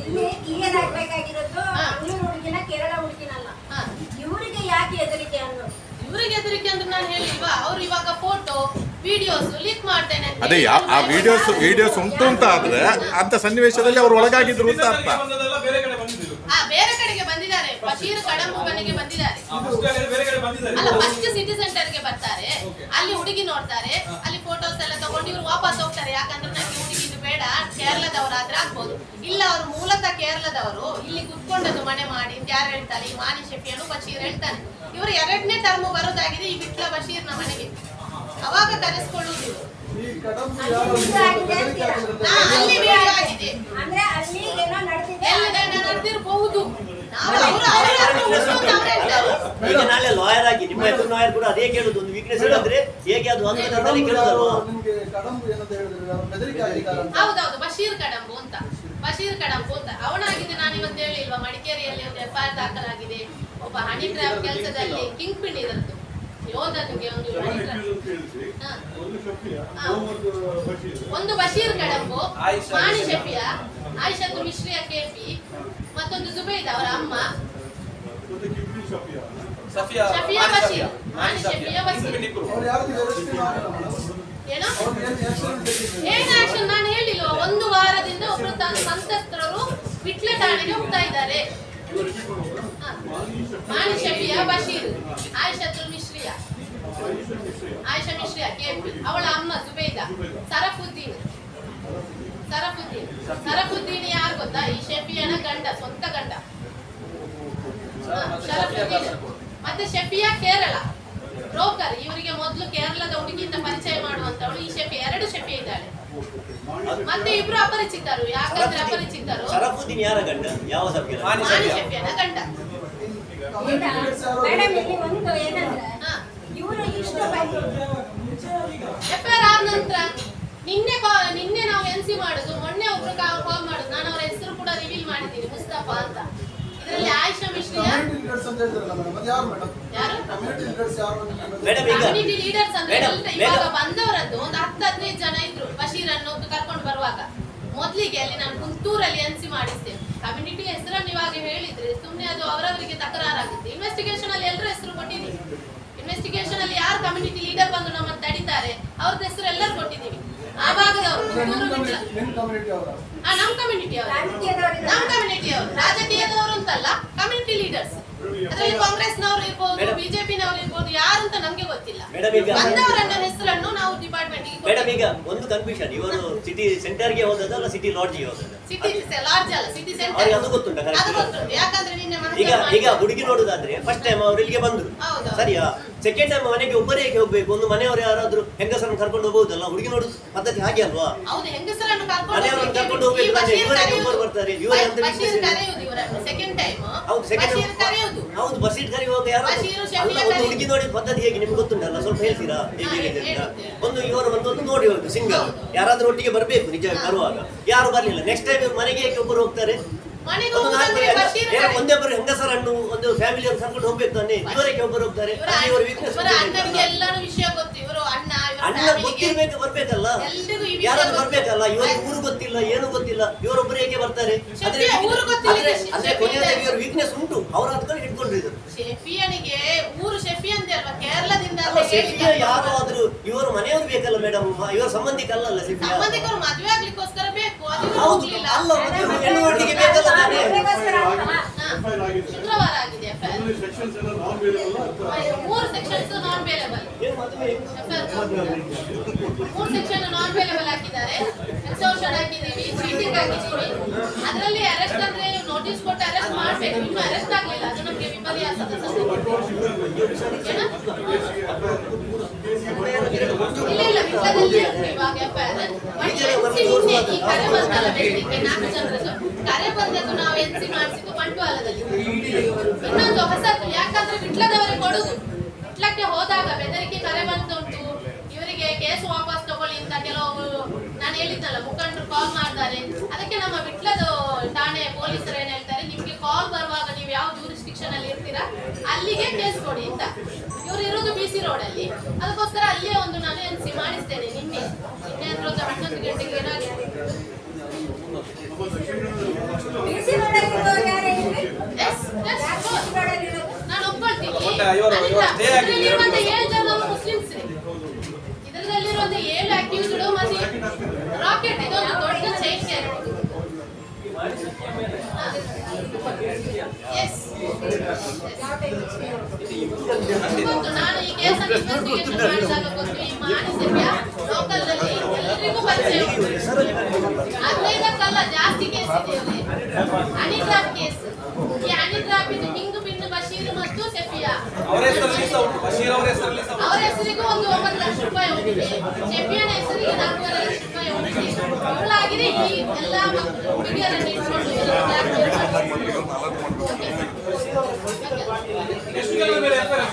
Speaker 5: ಇಲ್ಲಿ ಕ್ಲಿಯರ್ ಆಗ್ಬೇಕಾಗಿರೋದು
Speaker 1: ಹಾ.
Speaker 5: ಮಂಗಳೂರು ಹುಡುಗಿನ ಕೇರಳ ಹುಡುಗಿನಲ್ಲ.
Speaker 1: ಹಾ.
Speaker 5: ಇವರಿಗೆ ಯಾಕೆ ಹೆದರಿಕೆ ಅನ್ನೋದು?
Speaker 1: ಇವ್ರಿಗೆ ಹೆದರಿಕೆ ಅಂದ್ರೆ ನಾನು ಹೇಳಿಲ್ವಾ? ಅವ್ರು ಇವಾಗ ಫೋಟೋ ವಿಡಿಯೋಸ್ ಲೀಕ್ ಮಾಡ್ತೇನೆ ಅಂತ
Speaker 7: ಅದೇ ಆ ವಿಡಿಯೋಸ್ ವಿಡಿಯೋಸ್ ಉಂಟು ಅಂತ ಆದ್ರೆ ಅಂತ ಸನ್ನಿವೇಶದಲ್ಲಿ ಅವರು ಒಳಗಾಗಿದ್ರು ಅಂತ ಅರ್ಥ.
Speaker 6: ಬೇರೆ ಕಡೆ ಬಂದಿದ್ರು.
Speaker 1: ಆ ಬೇರೆ ಕಡೆಗೆ ಬಂದಿದ್ದಾರೆ. ಬಶೀರ್ ಕಡಂಬು ಮನೆಗೆ ಬಂದಿದ್ದಾರೆ. ಅಲ್ಲ ಫಸ್ಟ್ ಸಿಟಿ ಸೆಂಟರ್ಗೆ ಬರ್ತಾರೆ. ಅಲ್ಲಿ ಹುಡುಗಿ ನೋಡ್ತಾರೆ. ಅಲ್ಲಿ ಫೋಟೋಸ್ ಎಲ್ಲ ತಗೊಂಡು ಇವ್ರು ವಾಪಸ್ ಹೋಗ್ತಾರೆ. ಯಾಕಂದ್ರೆ ನನಗೆ ಹುಡುಗಿ ಇದು ಬೇಡ. ಕೇರಳದವರಾದ್ರೆ ಆಗ್ಬೋದು. ಇಲ್ಲ ಅವರು ಮೂಲತಃ ಕೇರಳದವರು. ಇಲ್ಲಿ ಕುತ್ಕೊಂಡದ್ದು ಮನೆ ಮಾಡಿ. ಅಂತ ಯಾರು ಹೇಳ್ತಾರೆ? ಈ ಮಾನಿ ಶೆಫಿಯನ್ನು ಬಶೀರ್ ಹೇಳ್ತಾನೆ. ಇವರು ಎರಡನೇ ಟರ್ಮ್ ಬರೋದಾಗಿದೆ. ಈ ಬಿಟ್ಲ ಬಶೀರ್ನ ಮನೆಗೆ. ಅವಾಗ ಕರೆಸ್ಕೊಳ್ಳುವುದು.
Speaker 5: ಅಲ್ಲಿ
Speaker 1: ವಿಡಿಯೋ ಆಗಿದೆ
Speaker 5: ಅಂದ್ರೆ ಅಲ್ಲಿ ಏನೋ ನಡೆದಿದೆ.
Speaker 1: ನಡೆದಿರಬಹುದು
Speaker 3: ಈಗ ನಾಳೆ ಲಾಯರ್ ಆಗಿ ನಿಮ್ಮ ಹೆಸರು ಲಾಯರ್ ಕೂಡ ಅದೇ ಕೇಳುದು. ಒಂದು ವೀಕ್ನೆಸ್ ಹೇಳಿದ್ರೆ ಹೇಗೆ ಅದು ಒಂದು ಕೇಳುದಲ್ವಾ
Speaker 8: ನಿಮ್ಗೆ ಕಡಂಬು ಏನಂತ ಹೇಳಿದ್ರೆ? ಅವ್ರು ಬೆದರಿಕೆ ಆಗಿದ್ದಾರೆ ಅಂತ.
Speaker 1: ಹೌದೌದು ಬಶೀರ್ ಕಡಂಬು ಅಂತ. ಬಶೀರ್ ಕಡಂಬು ಅಂತ. ಅವನಾಗಿದೆ ನಾನು ಇವತ್ತು ಹೇಳಿಲ್ವಾ? ಮಡಿಕೇರಿಯಲ್ಲಿ ಒಂದು ಎಫ್ ಐ ಆರ್ ದಾಖಲಾಗಿದೆ. ಒಬ್ಬ ಹನಿ ಟ್ರ್ಯಾಪ್ ಕೆಲಸದಲ್ಲಿ ಕಿಂಗ್ ಪಿನ್ ಇರದ್ದು ಯೋಧನಿಗೆ ಒಂದು ಬಶೀರ್ ಕಡಂಬು
Speaker 6: ಆಯಿಷಾ
Speaker 1: ಮಾಣಿ ಶಫಿಯ ಆಯಿಷತ್ ಮಿಶ್ರಿಯ ಕೆಪಿ ಮತ್ತೊಂದು ಜುಬೈದ್ ಅವರ ಅಮ್ಮ. ಶಫಿಯಾ. ಬಶೀರ್.
Speaker 6: ಸಫಿಯಾ.
Speaker 1: ಮಾಣಿ ಶಫಿಯಾ. ಬಶೀರ್. ಏನೋ?
Speaker 8: ಆಕ್ಷನ್
Speaker 1: ನಾನು ಹೇಳಿಲ್ಲ. ಒಂದು ವಾರದಿಂದ ಒಬ್ರು ತಾನು ಸಂತ್ರಸ್ತರು ವಿಟ್ಲ ಠಾಣೆಗೆ ಹೋಗ್ತಾ ಇದ್ದಾರೆ. ಹಾ. ಮಾಣಿ ಶಫಿಯಾ ಬಶೀರ್ ಆಯಿಷಾ ಮಿಶ್ರಿಯಾ ಆಯಿಷಾ ಮಿಶ್ರಿಯಾ ಕೆಪಿ ಅವಳ ಅಮ್ಮ ಜುಬೈದಾ ಸರಫುದ್ದೀನ್. ಸರಫುದ್ದೀನ್. ಸರಫುದ್ದೀನ್ ಯಾರು ಗೊತ್ತಾ? ಈ ಶಫಿಯನ ಗಂಡ ಸ್ವಂತ ಗಂಡ. ಸರಫುದ್ದೀನ್. ಮತ್ತೆ ಶಫಿಯಾ ಕೇರಳ. ಬ್ರೋಕರ್ ಇವರಿಗೆ ಮೊದಲು ಕೇರಳದ ಹುಡುಗಿಯಿಂದ ಪರಿಚಯ ಮಾಡುವಂತವಳು ಈ ಶೆಫಿ ಎರಡು ಶೆಫಿ ಇದ್ದಾಳೆ. ಮತ್ತೆ ಇಬ್ರು ಅಪರಿಚಿತರು. ಯಾಕಂದ್ರೆ ಅಪರಿಚಿತರು?
Speaker 3: ಯಾರ ಗಂಡ? ಯಾವ ಸಭ್ಯ
Speaker 1: ಗಂಡ.
Speaker 5: ಮೇಡಮ್ ಇಲ್ಲಿ ಒಂದು ಏನಂದ್ರೆ
Speaker 1: ಹಾ.
Speaker 5: ಇವರು ಇಷ್ಟು
Speaker 1: ಎಫ್ ಆರ್ ನಂತರ ನಿನ್ನೆ ನಿನ್ನೆ ನಾವು ಎನ್ ಸಿ ಮಾಡುದು ಮೊನ್ನೆ ಒಬ್ರು ಕಾಲ್ ಮಾಡುದು. ನಾನು ಅವ್ರ ಹೆಸರು ಕೂಡ ರಿವೀಲ್ ಮಾಡಿದ್ದೀನಿ ಮುಸ್ತಫಾ ಅಂತ. ಇದರಲ್ಲಿ ಆಯಿಷಾ ಮಿಶ್ರಿಯಾ
Speaker 8: ಕಮ್ಯುನಿಟಿ ಲೀಡರ್ಸ್ ಅಂತ ಹೇಳ್ತಾರಲ್ಲ ಮೇಡಮ್ ಅದು ಯಾರು ಮೇಡಮ್
Speaker 1: ಯಾರು?
Speaker 8: ಲೀಡರ್ಸ್ ಯಾರು ಅಂತ
Speaker 3: ಈಗ
Speaker 1: ಕಮ್ಯುನಿಟಿ ಲೀಡರ್ಸ್ ಅಂದ್ರೆ ಇವಾಗ. ಬಂದವರದ್ದು ಒಂದು ಹತ್ತು ಹದಿನೈದು ಜನ ಇದ್ರು ಬಶೀರ್ ಅನ್ನೋದು ಕರ್ಕೊಂಡು ಬರುವಾಗ. ಮೊದ್ಲಿಗೆ ಅಲ್ಲಿ ನಾನು ಕುಂತೂರಲ್ಲಿ ಎನ್ಸಿ ಮಾಡಿಸ್ತೇನೆ. ಕಮ್ಯುನಿಟಿ ಹೆಸರನ್ನು ಇವಾಗ ಹೇಳಿದ್ರೆ ಸುಮ್ಮನೆ ಅದು ಅವರವರಿಗೆ ತಕರಾರಾಗುತ್ತೆ. ಇನ್ವೆಸ್ಟಿಗೇಷನ್ ಅಲ್ಲಿ ಎಲ್ಲರ ಹೆಸರು ಕೊಟ್ಟಿದ್ದೀವಿ. ಇನ್ವೆಸ್ಟಿಗೇಷನ್ ಅಲ್ಲಿ ಯಾರು ಕಮ್ಯುನಿಟಿ ಲೀಡರ್ ಬಂದು ನಮ್ಮನ್ನು ತಡಿತಾರೆ ಅವ್ರದ ಹೆಸರು ಎಲ್ಲರೂ ಕೊಟ್ಟಿದ್ದೀವಿ. ಆ ಭಾಗದವರು
Speaker 8: ನಿಮ್ಮ ಕಮ್ಯುನಿಟಿ ಅವರ?
Speaker 1: ಆ, ನಮ್ ಕಮ್ಯುನಿಟಿ ಅವರು.
Speaker 5: ನಮ್ಮ
Speaker 1: ನಮ್ ಕಮ್ಯುನಿಟಿ ಅವರು. ರಾಜಕೀಯದವರು ಅಂತಲ್ಲ ಕಮ್ಯುನಿಟಿ ಲೀಡರ್ಸ್. ಅದರಲ್ಲಿ ಕಾಂಗ್ರೆಸ್ನವರು ಇರ್ಬೋದು. ಬಿಜೆಪಿನವರು ಇರ್ಬೋದು ಯಾರು ಅಂತ ನಮ್ಗೆ ಗೊತ್ತಿಲ್ಲ.
Speaker 3: ಮೇಡಮ್ ಈಗ
Speaker 1: ಬಂದವರನ್ನ ಹೆಸರನ್ನು ನಾವು ಡಿಪಾರ್ಟ್ಮೆಂಟ್
Speaker 3: ಮೇಡಮ್ ಈಗ ಒಂದು ಕನ್ಫ್ಯೂಷನ್ ಇವರು ಸಿಟಿ ಸೆಂಟರ್ಗೆ ಹೋದದ ಅಲ್ಲ ಸಿಟಿ ಲಾಡ್ಜ್ಗೆ ಹೋದದ
Speaker 1: ಸಿಟಿ ಲಾರ್ಜ್ ಅಲ್ಲ ಸಿಟಿ ಸೆಂಟರ್
Speaker 3: ಅದು ಗೊತ್ತುಂಟಾ?
Speaker 1: ಅದು ಗೊತ್ತುಂಟು ಯಾಕಂದ್ರೆ ನಿನ್ನೆ
Speaker 3: ಈಗ ಈಗ ಹುಡುಗಿ ನೋಡುದಾದ್ರೆ ಫಸ್ಟ್ ಟೈಮ್ ಅವ್ರು ಇಲ್ಲಿಗೆ ಬಂದ್ರು. ಸರಿಯಾ ಸೆಕೆಂಡ್ ಟೈಮ್ ಮನೆಗೆ ಒಬ್ಬರೇ ಹೇಗೆ ಹೋಗ್ಬೇಕು ಒಂದು ಮನೆಯವರು ಯಾರಾದ್ರೂ ಹೆಂಗಸರನ್ನು ಕರ್ಕೊಂಡು ಹೋಗ್ಬೋದಲ್ಲ ಹುಡುಗಿ ನೋಡುದು ಪದ್ಧತಿ ಹಾಗೆ ಅಲ್ವಾ? ಮನೆಯವ್ರನ್ನ ಕರ್ಕೊಂಡು ಹೋಗ್ಬೇಕು ಇವರೇ ಒಬ್ಬರು ಬರ್ತಾರೆ, ಇವರೇ ಅಂತ
Speaker 1: ಹೌದು ಸೆಕೆಂಡ್ ಟೈಮ್
Speaker 3: ಹೌದು
Speaker 1: ಬಸ್
Speaker 3: ಹೌದು ಸೀಟ್ ಕರೆಯುವಾಗ ಯಾರು? ಒಂದು ಹುಡುಗಿ ನೋಡಿ ಪದ್ಧತಿ ಹೇಗೆ? ನಿಮ್ಗೆ ಗೊತ್ತುಂಟಲ್ಲ ಸ್ವಲ್ಪ ಹೇಳ್ತೀರಾ? ಹೇಗೆ
Speaker 1: ಹಾ,
Speaker 3: ಅಂತ. ಒಂದು ಇವರು ಒಂದು ಒಂದು ನೋಡಿ ಹೋಗುದು ಸಿಂಗಲ್ ಯಾರಾದ್ರೂ ಒಟ್ಟಿಗೆ ಬರಬೇಕು ನಿಜ ಬರುವಾಗ. ಯಾರು ಬರ್ಲಿಲ್ಲ. ನೆಕ್ಸ್ಟ್ ಟೈಮ್ ಮನೆಗೆ ಹೇಗೆ ಒಬ್ಬರು ಹೋಗ್ತಾರೆ? ಒಂದು ಬರೋ
Speaker 1: ಹೋಗುದಂದ್ರೆ
Speaker 3: ಹೆಂಗ-
Speaker 1: ಬಶೀರ್
Speaker 3: ಏನೋ
Speaker 1: ಕರೆ-
Speaker 3: ಹೆಂಗಸರನ್ನು ಒಂದು ಫ್ಯಾಮಿಲಿಯನ್ನು ಕರ್ಕೊಂಡು ಹೋಗ್ಬೇಕು ತಾನೆ ಇವರಿಗೆ ಒಬ್ಬರು ಹೋಗ್ತಾರೆ
Speaker 1: ಇವರ
Speaker 3: ವೀಕ್ನೆಸ್
Speaker 1: ಅಣ್ಣ
Speaker 3: ಗೊತ್ತಿರ್ಬೇಕು ಬರ್ಬೇಕಲ್ಲ? ಯಾರಾದ್ರೂ ಬರ್ಬೇಕಲ್ಲ? ಇವರಿಗೆ ಊರು ಗೊತ್ತಿಲ್ಲ ಏನು ಗೊತ್ತಿಲ್ಲ ಇವರೊಬ್ಬರು ಹೇಗೆ ಬರ್ತಾರೆ? ಅಂದ್ರೆ. ಕೊನೆಯದಾಗಿ ಇವರ ವೀಕ್ನೆಸ್ ಉಂಟು. ಅವ್ರ ಹತ್ಕೊಂಡು ಇಟ್ಕೊಂಡಿದ್ರು
Speaker 1: ಶೆಫಿಯನಿಗೆ ಊರು ಶೆಫಿ ಅಂತ ಅಲ್ವಾ? ಕೇರಳದಿಂದ
Speaker 3: ಅಲ್ಲ,
Speaker 1: ಅಂತ
Speaker 3: ಯಾರು ಆದ್ರೂ ಇವರು ಮನೆಯವರು ಬೇಕಲ್ಲ ಮೇಡಮ್ ಇವರ ಸಂಬಂಧಿಕಲ್ಲ ಅಲ್ಲ ಶೆಫಿಯ?
Speaker 1: ಸಂಬಂಧಿಕರು ಮದುವೆ ಆಗ್ಲಿಕ್ಕೋಸ್ಕರ
Speaker 3: ಹೌದು ಅಲ್ಲ ಹೆಣ್ಣು ನೋಡ್ಲಿಕ್ಕೆ ಬೇಕಲ್ಲ ತಾನೇ.
Speaker 1: ಶುಕ್ರವಾರ ಆಗಿದೆ. ಮೂರು sections non bailable non bailable ಹಾಕಿದ್ದಾರೆ ಎಕ್ಸೋಷನ್ ಹಾಕಿದೀವಿ ಚೀಟಿಂಗ್ ಹಾಕಿದೀವಿ ಅದರಲ್ಲಿ ಅರೆಸ್ಟ್ ಅಂದ್ರೆ ನೋಟಿಸ್ ಕೊಟ್ಟು ಅರೆಸ್ಟ್ ಮಾಡ್ಬೇಕು ಇನ್ನು ಅರೆಸ್ಟ್ ಆಗ್ಲಿಲ್ಲ ಅದು ಇಲ್ಲ ಇಲ್ಲ ಇವಾಗ. ಮತ್ತೆ ಈ ನಾವು ಇನ್ನೊಂದು ಹೊಸದು ಯಾಕಂದ್ರೆ ವಿಟ್ಲದವರೇ ಕೊಡುದು ವಿಟ್ಲಕ್ಕೆ ಹೋದಾಗ ಬೆದರಿಕೆ ಕರೆ ಬಂದುಂಟು. ಇವರಿಗೆ ಕೇಸ್ ವಾಪಸ್ ತಗೊಳ್ಳಿ ಅಂತ ಕೆಲವು ನಾನು ಹೇಳಿದ್ದಲ್ಲ ಮುಖಂಡರು ಕಾಲ್ ಮಾಡ್ತಾರೆ. ಅದಕ್ಕೆ ನಮ್ಮ ವಿಟ್ಲದ ಠಾಣೆ ಪೊಲೀಸರು ಏನ್ ಹೇಳ್ತಾರೆ ನಿಮ್ಗೆ ಕಾಲ್ ಬರುವಾಗ ನೀವು ಯಾವ ಜೂರಿಸ್ಟಿಕ್ಷನ್ ಅಲ್ಲಿ ಇರ್ತೀರಾ ಅಲ್ಲಿಗೆ ಕೇಸ್ ಕೊಡಿ ಅಂತ. ಇವ್ರು ಇರೋದು ಬಿ ಸಿ ರೋಡ್ ಅಲ್ಲಿ. ಅದಕ್ಕೋಸ್ಕರ ಅಲ್ಲೇ ಒಂದು ನಾನು ಎನ್ಸಿ ಮಾಡಿಸ್ತೇನೆ ನಿನ್ನೆ. ನಿನ್ನೆ ಅಂದ್ರೆ ಒಂದು ಹನ್ನೊಂದು ಗಂಟೆಗೆ ಏನಾಗಿದೆ? ಎಸ್ ಎಸ್ ರಾಕೆಟ್ ಇದೊಂದು ದೊಡ್ಡ ಗೊತ್ತು ನಾನು ಈ ಇನ್ವೆಸ್ಟಿಗೇಷನ್ ಮಾಡಿದಾಗ ಗೊತ್ತು ಪರಿಚಯ ಹದಿನೈದಕ್ಕಲ್ಲ ಜಾಸ್ತಿ ಕೇಸ್ ಇದೆ ಇಲ್ಲಿ. ಹನಿ ಕೇಸ್ ಈ ಅನಿದ್ರಾ ಇದು ಬಿನ್ ಬಶೀರ್ ಮತ್ತು ಸೆಫಿಯಾ
Speaker 6: ಅವರ ಹೆಸರಲ್ಲಿ ಸಹ ಉಂಟು. ಬಶೀರ್ ಅವರ ಹೆಸರಲ್ಲಿ ಸಹ
Speaker 1: ಅವರ ಹೆಸರಿಗೂ ಒಂದು ಒಂಬತ್ತು ಲಕ್ಷ ರೂಪಾಯಿ ಹೋಗಿದೆ. ಸೆಫಿಯಾನ ಹೆಸರಿಗೆ ನಾಲ್ಕೂವರೆ ಲಕ್ಷ ರೂಪಾಯಿ ಹೋಗಿದೆ. ಇವಳಾಗಿದೆ ಈ ಎಲ್ಲ ಹುಡುಗಿಯರನ್ನು ಇಟ್ಕೊಂಡು.
Speaker 6: ಎಷ್ಟು ಜನ ಮೇಲೆ ಎಫ್ಐಆರ್